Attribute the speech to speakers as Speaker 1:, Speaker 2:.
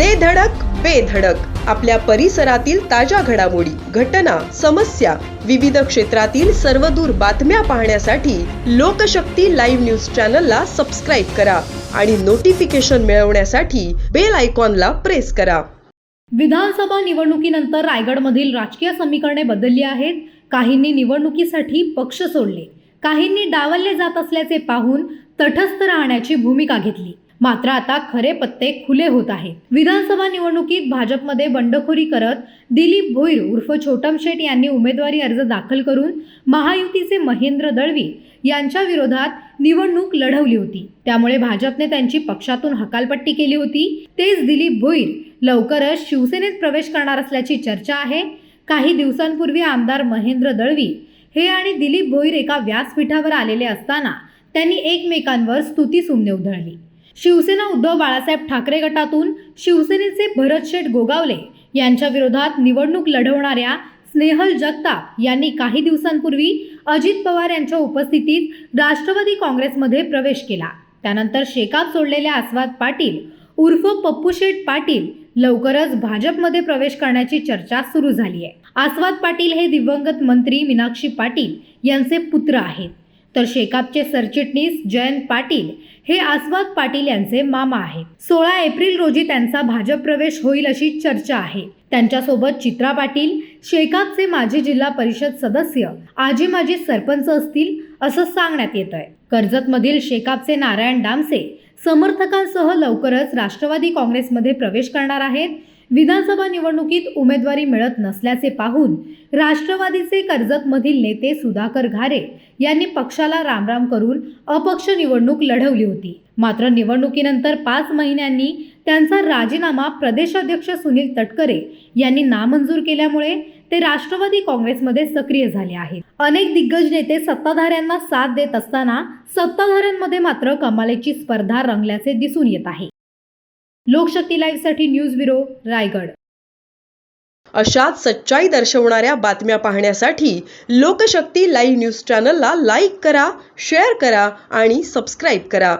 Speaker 1: दे धडक बेधडक आपल्या परिसरातील ताज्या घडामोडी घटना समस्या विविध क्षेत्रातील सर्वदूर बातम्या पाहण्यासाठी लोकशक्ती लाईव्ह न्यूज चॅनलला सबस्क्राईब करा आणि नोटिफिकेशन मिळवण्यासाठी बेल आयकॉनला प्रेस करा.
Speaker 2: विधानसभा निवडणुकीनंतर रायगडमधील राजकीय समीकरणे बदलली आहेत. काहींनी निवडणुकीसाठी पक्ष सोडले. काहींनी डावलले जात असल्याचे पाहून तटस्थ राहण्याची भूमिका घेतली. मात्र आता खरे पत्ते खुले होत आहेत. विधानसभा निवडणुकीत भाजपमध्ये बंडखोरी करत दिलीप भोईर उर्फ छोटम शेठ यांनी उमेदवारी अर्ज दाखल करून महायुतीचे महेंद्र दळवी यांच्या विरोधात निवडणूक लढवली होती. त्यामुळे भाजपने त्यांची पक्षातून हकालपट्टी केली होती. तेच दिलीप भोईर लवकरच शिवसेनेत प्रवेश करणार असल्याची चर्चा आहे. काही दिवसांपूर्वी आमदार महेंद्र दळवी हे आणि दिलीप भोईर एका व्यासपीठावर आलेले असताना त्यांनी एकमेकांवर स्तुती सुमने उधळली. शिवसेना उद्धव बाळासाहेब ठाकरे गटातून शिवसेनेचे भरत शेठ गोगावले यांच्या विरोधात निवडणूक लढवणाऱ्या स्नेहल जगताप यांनी काही दिवसांपूर्वी अजित पवार यांच्या उपस्थितीत राष्ट्रवादी काँग्रेसमध्ये प्रवेश केला. त्यानंतर शेकाप सोडलेल्या आस्वाद पाटील उर्फ पप्पू शेठ पाटील लवकरच भाजपमध्ये प्रवेश करण्याची चर्चा सुरू झाली आहे आस्वाद पाटील हे दिवंगत मंत्री मीनाक्षी पाटील यांचे पुत्र आहेत. तर शेकापचे सरचिटणीस जयंत पाटील हे आस्वाद पाटील यांचे मामा आहेत. सोळा एप्रिल रोजी त्यांचा भाजप प्रवेश होईल अशी चर्चा आहे. त्यांच्यासोबत चित्रा पाटील शेकापचे माजी जिल्हा परिषद सदस्य आजी माजी सरपंच असतील असं सांगण्यात येत आहे कर्जतमधील शेकापचे नारायण डामसे समर्थकांसह लवकरच राष्ट्रवादी काँग्रेसमध्ये प्रवेश करणार आहेत. विधानसभा निवडणुकीत उमेदवारी मिळत नसल्याचे पाहून राष्ट्रवादीचे कर्जतमधील नेते सुधाकर घारे यांनी पक्षाला रामराम करून अपक्ष निवडणूक लढवली होती. मात्र निवडणुकीनंतर पाच महिन्यांनी त्यांचा राजीनामा प्रदेशाध्यक्ष सुनील तटकरे यांनी नामंजूर केल्यामुळे ते राष्ट्रवादी काँग्रेसमध्ये सक्रिय झाले आहेत. अनेक दिग्गज नेते सत्ताधाऱ्यांना साथ देत असताना सत्ताधाऱ्यांमध्ये मात्र कमालीची स्पर्धा रंगल्याचे दिसून येत आहे. लोकशक्ती लाईव्हसाठी न्यूज ब्युरो रायगड.
Speaker 1: अशाच सच्चाई दर्शवणाऱ्या बातम्या पाहण्यासाठी लोकशक्ती लाईव्ह न्यूज चॅनलला लाईक करा शेअर करा आणि सबस्क्राईब करा.